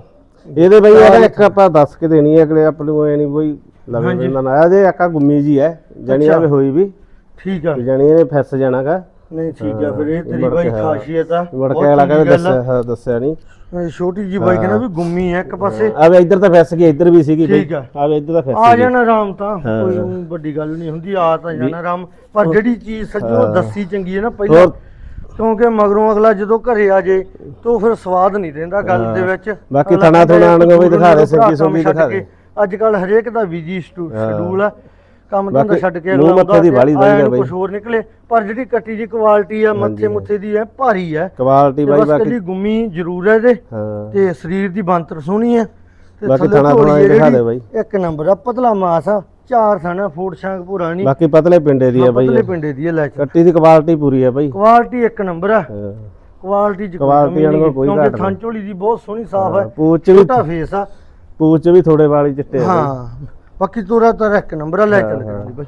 ਇਹਦੇ ਬਈ ਇਹਦਾ ਇੱਕ ਆਪਾਂ ਦੱਸ ਕੇ ਦੇਣੀ ਹੈ ਅਗਲੇ ਆਪਾਂ ਨੂੰ ਐ ਨਹੀਂ ਕੋਈ ਲਵੇ ਹਾਂਜੀ। ਬੰਦਾ ਨਾ। ਆਇਆ ਜੇ ਆਕਾ ਗੁੰਮੀ ਜੀ ਹੈ ਜਾਨੀ ਅੱਛਾ। ਆਵੇ ਹੋਈ ਵੀ। ਠੀਕ ਆ। ਜਾਨੀ ਇਹਨੇ ਫੈਸ ਜਾਣਾਗਾ। ਨਹੀਂ ਠੀਕ ਆ ਫਿਰ ਇਹ ਤੇਰੀ ਬਾਈ। ਖਾਸੀਅਤ ਆ। ਮੁੜ ਬਹੁਤ ਕਹਿੰਦਾ ਦੱਸਿਆ ਹਾਂ, ਦੱਸਿਆ ਨਹੀਂ। ਇਹ ਛੋਟੀ ਜੀ ਬਾਈ ਕਹਿੰਦਾ ਵੀ ਗੁੰਮੀ ਹੈ ਇੱਕ ਪਾਸੇ। ਆਵੇ ਇੱਧਰ ਤਾਂ ਫੈਸ ਗਈ ਇੱਧਰ ਵੀ ਸੀਗੀ ਬਈ। ਠੀਕ ਆ। ਆਵੇ ਇੱਧਰ ਤਾਂ ਫੈਸ ਆ ਗਈ। ਜਾਣਾ ਆਰਾਮ ਤਾਂ। ਕੋਈ ਵੱਡੀ ਗੱਲ ਨਹੀਂ ਹੁੰਦੀ ਆ ਤਾਂ ਜਾਣਾ ਆਰਾਮ। ਪਰ ਜਿਹੜੀ ਚੀਜ਼ ਸੱਜੋ। ਦੱਸੀ ਚੰਗੀ ਹੈ ਨਾ ਪਹਿਲਾਂ। ਕਿਉਂਕਿ ਮਗਰੋਂ ਅਗਲਾ ਜਦੋਂ ਘਰੇ ਆ ਜੇ ਤਾਂ ਫਿਰ ਸਵਾਦ ਨਹੀਂ ਰਹਿੰਦਾ ਗੱਲ ਦੇ ਵਿੱਚ। ਬਾਕੀ ਥਣਾ ਥੁਣਾ ਨੂੰ ਵੀ ਦਿਖਾ ਦੇ, ਸੁਬਜ਼ੀ ਛੱਡ ਦਿਖਾ ਦੇ। ਅੱਜ ਕੱਲ ਹਰੇਕ ਦਾ ਬਿਜ਼ੀ ਸ਼ਡਿਊਲ ਆ ਕੰਮ ਧੰਦਾ ਬਾਕੀ ਛੱਡ ਕੇ ਮੂੰਹ ਮੱਥੇ ਦੀ ਬਾਹਲੀ ਵਧੀਆ ਬਾਈ। ਕੁਝ ਹੋਰ ਨਿਕਲੇ। ਪਰ ਜਿਹੜੀ ਕੱਟੀ ਦੀ ਕੁਆਲਿਟੀ ਆ ਮੱਥੇ ਮੁੱਥੇ ਦੀ ਹੈ ਭਾਰੀ ਹੈ ਕੁਆਲਿਟੀ ਬਾਈ ਬਸ ਬਾਕੀ ਕੱਲੀ ਗੁੰਮੀ ਜ਼ਰੂਰ ਹੈ ਇਹਦੇ। ਹਾਂ। ਤੇ ਸਰੀਰ ਦੀ ਬੰਤਰ ਸੋਹਣੀ ਹੈ ਤੇ ਬਾਕੀ ਥੱਲੇ ਥਣਾ ਝੋਲੀ ਥੁਣਾ ਹੈ ਦਿਖਾ ਦੇ ਬਾਈ। ਇੱਕ ਨੰਬਰ ਆ ਪਤਲਾ ਮਾਸ ਆ। ਚਾਰ ਥਾਣਾ ਫੂਟ ਸ਼ਾਂਕ ਪੂਰਾ ਨਹੀਂ। ਬਾਕੀ ਪਤਲੇ ਪਿੰਡੇ ਦੀ ਹੈ ਬਾਈ ਪਤਲੇ ਇਹ। ਪਿੰਡੇ ਦੀ ਹੈ ਲੈ ਚੱਲ। ਕੱਟੀ ਦੀ ਕੁਆਲਿਟੀ ਪੂਰੀ ਹੈ ਬਾਈ। ਕੁਆਲਿਟੀ ਇੱਕ ਨੰਬਰ ਆ। ਹਾਂ। ਕੁਆਲਿਟੀ ਚ ਕੁਆਲਿਟੀ ਵਾਲੇ ਕੋਲ ਕੋਈ ਘਾਟ ਕਿਉਂਕਿ ਨਹੀਂ। ਥਣ ਝੋਲੀ ਦੀ ਬਹੁਤ ਸੋਹਣੀ ਸਾਫ਼ ਹੈ ਪੂਛ ਵੀ ਛੋਟਾ ਫੇਸ ਆ। ਪੂਛ ਵੀ ਥੋੜੇ ਵਾਲੀ ਚਿੱਟੇ ਆ ਬਾਈ। ਹਾਂ। ਬਾਕੀ ਤੋਰਾ ਤਾਂ ਇੱਕ ਨੰਬਰ ਆ ਲੈ ਚੱਲ। ਕਰਾਂਗੇ ਬਾਈ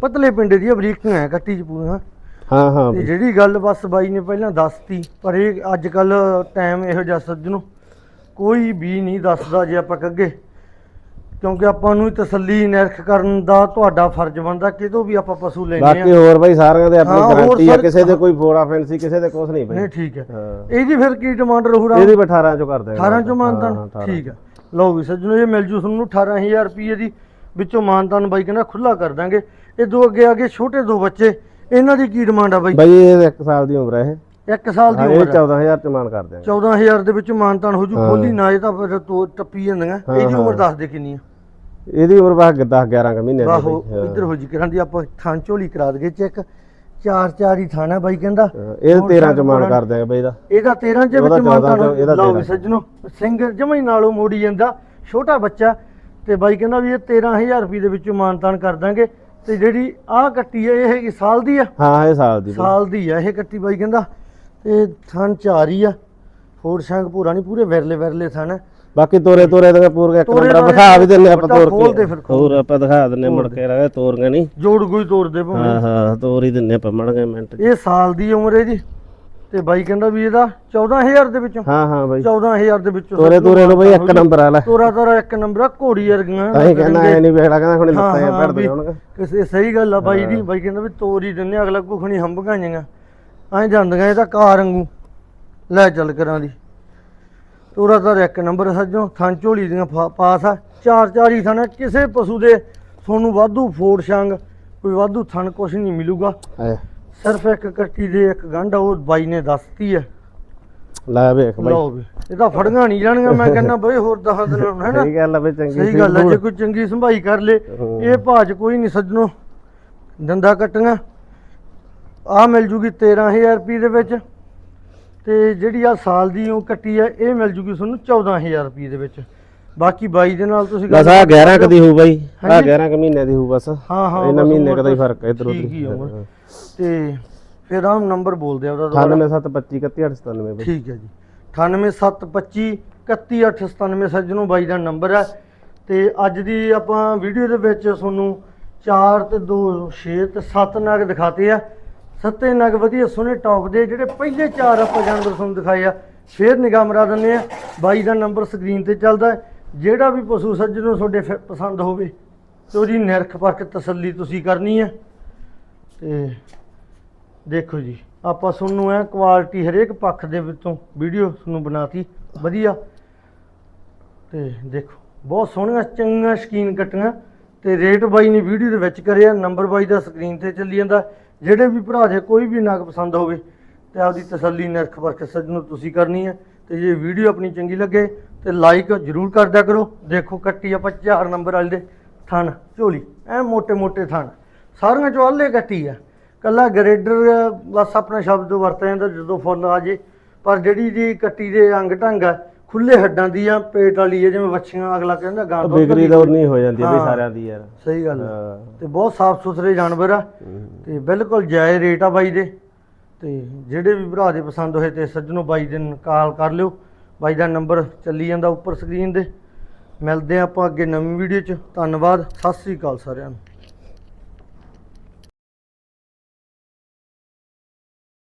ਪਤਲੇ ਪਿੰਡੇ ਦੀ ਆ, ਬਰੀਕ ਹੈ ਕੱਟੀ ਚ ਪੂਰਾ ਹਾਂ ਹਾਂ ਤੇ। ਜਿਹੜੀ ਗੱਲ ਬਸ ਬਾਈ ਨੇ ਪਹਿਲਾਂ ਦੱਸਤੀ ਪਰ ਇਹ ਅੱਜ ਕੱਲ ਟਾਈਮ ਇਹੋ ਜਿਹਾ ਸੱਜਣੋ ਕੋਈ ਵੀ ਨਹੀਂ ਦੱਸਦਾ ਜੇ ਆਪਾਂ ਕੱਗੇ ਕਿਉਂਕਿ ਆਪਾਂ ਨੂੰ ਹੀ ਤਸੱਲੀ ਨਿਰਖ ਕਰਨ ਦਾ ਤੁਹਾਡਾ ਫਰਜ਼ ਬਣਦਾ ਕਿਤੋਂ ਵੀ ਆਪਾਂ ਪਸ਼ੂ ਲੈਣੇ ਬਾਕੀ ਆ ਹੋਰ ਬਾਈ ਸਾਰਿਆਂ ਦੇ ਹਾਂ, ਆਪਣੀ ਹੋਰ ਗਾਰੰਟੀ ਆ ਸਾਰੇ- ਕਿਸੇ ਦੇ ਕੋਈ ਫੋੜਾ ਫੈਂਸੀ ਕਿਸੇ ਦੇ ਕੁਝ ਨਹੀਂ ਬਾਈ। ਨਹੀਂ ਠੀਕ ਹੈ। ਹਾਂ। ਇਹਦੀ ਫਿਰ ਕੀ ਡਿਮਾਂਡ ਰਹੂਗਾ? ਇਹਦੀ ਵੀ 18 ਚੋਂ ਕਰ ਦੇਗਾ 18 ਚੋਂ ਮਾਨਤਾਨ ਠੀਕ ਹੈ। ਲਓ ਵੀ ਸੱਜਣੋ ਇਹ ਮਿਲ ਜੂ ਤੁਹਾਨੂੰ 18000 ਰੁਪਏ ਦੀ। ਵਿੱਚੋਂ ਮਾਨਤਾਨ ਬਾਈ ਕਹਿੰਦਾ ਖੁੱਲਾ ਕਰ ਦਾਂਗੇ। ਇਹ ਦੋ ਅੱਗੇ ਅੱਗੇ ਛੋਟੇ ਦੋ ਬੱਚੇ। ਇਹਨਾਂ ਦੀ ਕੀ ਡਿਮਾਂਡ ਆ ਬਾਈ? ਬਾਈ ਇਹ 1 ਸਾਲ ਦੀ ਉਮਰ ਹੈ ਇਹ। 1 ਸਾਲ ਦੀ ਹਾਂ, ਇਹ ਉਮਰ ਹੈ। 14000 ਚ ਮਾਨ ਕਰ ਦਿਆਂਗੇ 14000 ਦੇ ਵਿੱਚ ਮਾਨਤਾਨ ਹੋ ਜੂ ਹਾਂ। ਖੋਲੀ ਨਾ ਇਹ ਤਾਂ ਫਿਰ ਤੋ ਟੱਪੀ ਜਾਂਦੀਆਂ। ਹਾਂ, ਇਹਦੀ ਉਮਰ ਹਾਂ। ਦੱਸ ਦੇ ਕਿੰਨੀ ਆ? ਇਹਦੀ ਉਮਰ ਬਾਹ 10 11 ਕ ਮਹੀਨੇ ਦੀ ਬਾਹੋ ਬਾਈ। ਹਾਂ। ਇੱਧਰ ਹੋ ਜੀ ਕਰਾਂ ਦੀ ਆਪਾਂ ਥਾਂ ਝੋਲੀ ਕਰਾ ਦਗੇ ਚੈੱਕ। ਚਾਰ ਚਾਰ ਹੀ ਥਾਣਾ ਬਾਈ ਕਹਿੰਦਾ। ਹਾਂ, ਇਹ 13 ਚ ਮਾਨ ਕਰ ਦਿਆਂਗੇ ਬਾਈ ਦਾ ਇਹਦਾ 13 ਚ ਉਹਦਾ ਵਿੱਚ 14 ਮਾਨਤਾਨ ਇਹਦਾ ਲਓ ਵੀ 13 ਸੱਜਣੋ ਸਿੰਘ ਜਮਾ ਹੀ ਨਾਲੋਂ ਮੋੜੀ ਜਾਂਦਾ ਛੋਟਾ ਬੱਚਾ। ਤੇ ਬਾਈ ਕਹਿੰਦਾ ਵੀ ਇਹ 13000 ਰੁਪਏ ਦੇ ਵਿੱਚੋਂ ਮਾਨਤਾਨ ਕਰ ਦਾਂਗੇ। ਤੇ ਜਿਹੜੀ ਆਹ ਕੱਟੀ ਹੈ ਇਹ ਹੈਗੀ ਸਾਲ ਦੀ ਆ? ਹਾਂ ਇਹ ਸਾਲ ਦੀ ਬਾਈ। ਸਾਲ ਦੀ ਆ ਇਹ ਕੱਟੀ ਬਾਈ ਕਹਿੰਦਾ। ਤੇ ਥਣ ਚਾਰ ਹੀ ਆ। ਫੋੜ ਸ਼ਾਂਗ ਪੂਰਾ ਨਹੀਂ ਪੂਰੇ ਵਿਰਲੇ ਵਿਰਲੇ ਥਣ ਆ। ਬਾਕੀ ਤੋਰੇ ਤੋਰੇ ਦਾ ਪੂਰ ਕੇ ਇੱਕ ਤੋਰੇ ਨੰਬਰ ਤੋਰੇ ਦਿਖਾ ਵੀ ਦਿੰਨੇ ਆਪਾਂ ਤੋਰ ਦੇ ਕੇ ਫਿਰ ਹੋਰ ਆਪਾਂ ਦਿਖਾ ਦਿੰਨੇ ਮੁੜ ਕੇ ਰਹੇ ਤੋਰੀਆਂ ਨਹੀਂ ਜੋੜ ਕੋਈ ਤੋੜਦੇ ਭਾਵੇਂ। ਹਾਂ ਹਾਂ ਤੋਰ ਹੀ ਦਿੰਨੇ ਆਪਾਂ ਮੜ ਗਏ ਮਿੰਟ। ਇਹ ਸਾਲ ਦੀ ਉਮਰ ਇਹਦੀ ਤੇ ਬਾਈ ਕਹਿੰਦਾ ਵੀ ਇਹਦਾ 14000 ਦੇ ਵਿੱਚੋਂ। ਹਾਂ ਹਾਂ ਬਾਈ। 14000 ਦੇ ਵਿੱਚੋਂ ਤੋਰੇ ਤੋਰੇ ਨੂੰ ਬਾਈ ਇੱਕ ਨੰਬਰ ਆ ਲੈ। ਤੋਰਾ ਤੋਰਾ ਇੱਕ ਨੰਬਰ ਆ ਘੋੜੀ ਵਰਗੀਆਂ ਤਾਂ ਹੀ ਕਹਿੰਦਾ ਐ ਨਹੀਂ ਵੇਖਦਾ ਕਹਿੰਦਾ ਹੁਣ ਹਾਂ, ਲੱਤਾਂ ਹਾਂ, ਭੜਦੇ ਹੋਣਗੇ। ਕਿਸੇ ਸਹੀ ਗੱਲ ਆ ਬਾਈ ਦੀ। ਬਾਈ ਕਹਿੰਦਾ ਵੀ ਤੋਰ ਹੀ ਦਿੰਨੇ ਅਗਲਾ ਕੁਖਣੀ ਜਾਂਗਾ ਐਂ ਜਾਂਦੀਆਂ ਇਹ ਤਾਂ ਕਾਰ ਵਾਂਗੂ। ਲੈ ਚੱਲ ਕਰਾਂ ਦੀ। ਤੋਰਾ ਤਾਂ ਇੱਕ ਨੰਬਰ ਸੱਜੋ ਥਾਂ ਝੋਲੀ ਦੀਆਂ ਫਾ- ਪਾਸ ਆ। ਚਾਰ ਚਾਰ ਹੀ ਥਣ ਆ, ਕਿਸੇ ਪਸ਼ੂ ਦੇ ਤੁਹਾਨੂੰ ਵਾਧੂ ਫੋੜ ਛੰਗ ਕੋਈ ਵਾਧੂ ਥਣ ਕੁਛ ਨਹੀਂ ਮਿਲੂਗਾ। ਆਏ। ਸਿਰਫ ਇੱਕ ਕੱਟੀ ਦੇ ਇੱਕ ਗੰਢ ਆ, ਉਹ ਬਾਈ ਨੇ ਦੱਸਤੀ ਹੈ ਲੈ ਵੇਖ ਬਾਈ। ਲਓ ਵੀ ਇਹ ਤਾਂ ਫੜੀਆਂ ਨਹੀਂ ਜਾਣੀਆਂ ਮੈਂ ਕਹਿੰਦਾ ਬਈ ਹੋਰ ਦਸ ਦਿਨ ਹੈ ਨਾ? ਸਹੀ ਗੱਲ ਆ ਬਈ ਚੰਗੀ ਸਹੀ ਗੱਲ ਹੈ ਜੇ ਕੋਈ ਚੰਗੀ ਸੰਭਾਈ ਕਰ ਲੇ ਹੂੰ। ਇਹ ਭਾਜ ਕੋਈ ਨਹੀਂ ਸੱਜਣੋ। ਦੰਦਾ ਕੱਟੀਆਂ। ਆ ਮਿਲ ਜੂਗੀ 13000 ਰੁਪਏ ਦੇ ਵਿੱਚ ਤੇ ਜਿਹੜੀ ਆ ਸਾਲ ਦੀ ਉਹ ਕੱਟੀ ਹੈ ਇਹ ਮਿਲ ਜੂਗੀ ਤੁਹਾਨੂੰ 14000 ਰੁਪਏ ਦੇ ਵਿੱਚ। ਬਾਕੀ ਬਾਈ ਦੇ ਨਾਲ ਤੁਸੀਂ ਬਸ ਆ 11 ਕਦੀ ਹੋਊ ਬਾਈ। ਆ ਹਾਂਜੀ। 11 ਕ ਮਹੀਨੇ ਦੀ ਹੋਊ ਬਸ। ਹਾਂ ਹਾਂ ਇਹਨਾਂ ਮਹੀਨੇ ਕਦਾ ਹੀ ਫ਼ਰਕ ਹੈ ਇਧਰ ਆ। ਉਧਰ ਤੇ ਫਿਰ ਆਮ ਨੰਬਰ ਬੋਲਦੇ ਆ ਉਹਦਾ ਦੁਬਾਰਾ। 98725 3198 ਬਾਈ ਠੀਕ ਹੈ ਜੀ। 98725 31897 ਸੱਜਣੋ ਬਾਈ ਦਾ ਨੰਬਰ ਹੈ। ਤੇ ਅੱਜ ਦੀ ਆਪਾਂ ਵੀਡੀਓ ਦੇ ਵਿੱਚ ਤੁਹਾਨੂੰ 4 ਤੇ 2 6 ਤੇ 7 ਨਗ ਦਿਖਾਤੇ ਆ। ਸੱਤੇ ਨਗ ਵਧੀਆ ਸੋਹਣੇ ਟੌਪ ਦੇ ਜਿਹੜੇ ਪਹਿਲੇ ਚਾਰ ਆਪਾਂ ਜਾਨਵਰ ਤੁਹਾਨੂੰ ਦਿਖਾਏ ਆ, ਫੇਰ ਨਿਗਾਹ ਮਰਾ ਦਿੰਦੇ ਆ। ਬਾਈ ਦਾ ਨੰਬਰ ਸਕਰੀਨ ਤੇ ਚੱਲਦਾ ਹੈ। ਜਿਹੜਾ ਵੀ ਪਸ਼ੂ ਸੱਜਣ ਨੂੰ ਤੁਹਾਡੇ ਫਿਰ ਪਸੰਦ ਹੋਵੇ, ਤੇ ਉਹਦੀ ਨਿਰਖ ਪਰਖ ਤਸੱਲੀ ਤੁਸੀਂ ਕਰਨੀ ਹੈ। ਤੇ ਦੇਖੋ ਜੀ, ਆਪਾਂ ਤੁਹਾਨੂੰ ਇਹ ਕੁਆਲਿਟੀ ਹਰੇਕ ਪੱਖ ਦੇ ਵਿੱਚੋਂ ਵੀਡੀਓ ਤੁਹਾਨੂੰ ਬਣਾਤੀ, ਵਧੀਆ। ਤੇ ਦੇਖੋ, ਬਹੁਤ ਸੋਹਣੀਆਂ ਚੰਗਾ ਸ਼ਕੀਨ ਕੱਟੀਆਂ, ਤੇ ਰੇਟ ਬਾਈ ਨੇ ਵੀਡੀਓ ਦੇ ਵਿੱਚ ਕਰਿਆ ਨੰਬਰ ਬਾਈ ਦਾ ਸਕਰੀਨ ਤੇ ਚੱਲੀ ਜਾਂਦਾ। ਜਿਹੜੇ ਵੀ ਭਰਾ ਜੇ ਕੋਈ ਵੀ ਨਗ ਪਸੰਦ ਹੋਵੇ ਤੇ ਆਪਦੀ ਤਸੱਲੀ ਨਿਰਖ ਪਰਖ ਨੂੰ ਤੁਸੀਂ ਕਰਨੀ ਹੈ। ਤੇ ਜੇ ਵੀਡੀਓ ਆਪਣੀ ਚੰਗੀ ਲੱਗੇ ਤੇ ਲਾਈਕ ਜਰੂਰ ਕਰ ਦਿਆ ਕਰੋ। ਦੇਖੋ ਕੱਟੀ ਆ 50 ਨੰਬਰ ਵਾਲੇ ਦੇ ਥਣ, ਝੋਲੀ ਐ ਮੋਟੇ ਮੋٹے ਥਣ। ਸਾਰੀਆਂ ਅੱਲੇ ਕੱਟੀ ਆ। ਕੱਲਾ ਗਰੇਡਰ ਬਸ ਆਪਣਾ ਸ਼ਬਦ ਵਰਤਿਆ ਜਾਂਦਾ ਜਦੋਂ ਫੁੱਲ ਆ ਜੇ। ਪਰ ਜਿਹੜੀ ਜੀ ਕੱਟੀ ਦੇ ਅੰਗ ਢੰਗ ਆ ਖੁੱਲੇ ਹੱਡਾਂ ਦੀ ਆ ਪੇਟ ਵਾਲੀ ਆ ਜਿਵੇਂ ਵੱਛੀਆਂ ਅਗਲਾ ਕਹਿੰਦਾ ਗਾਂ ਦੁੱਧ ਬਿਕਰੀ ਤਾਂ ਉਨੀ ਹੋ ਜਾਂਦੀ ਹੈ ਵੀ ਹਾਂ। ਸਾਰਿਆਂ ਦੀ ਯਾਰ ਸਹੀ ਗੱਲ ਆ। ਹਾਂ। ਤੇ ਬਹੁਤ ਸਾਫ਼ ਸੁਥਰੇ ਜਾਨਵਰ ਆ ਹੂੰ। ਤੇ ਬਿਲਕੁਲ ਜਾਇਜ਼ ਰੇਟ ਆ ਬਾਈ ਦੇ ਤੇ ਜਿਹੜੇ ਵੀ ਭਰਾ ਦੇ ਪਸੰਦ ਹੋਏ ਤੇ ਸੱਜਣੋ ਬਾਈ ਦੇ ਨਾਲ ਕਾਲ ਕਰ ਲਿਓ ਬਾਈ ਦਾ ਨੰਬਰ ਚੱਲੀ ਜਾਂਦਾ ਉੱਪਰ ਸਕਰੀਨ ਦੇ ਮਿਲਦੇ ਆ ਆਪਾਂ ਅੱਗੇ ਨਵੀਂ ਵੀਡੀਓ 'ਚ ਧੰਨਵਾਦ ਸਤਿ ਸ੍ਰੀ ਅਕਾਲ ਸਾਰਿਆਂ ਨੂੰ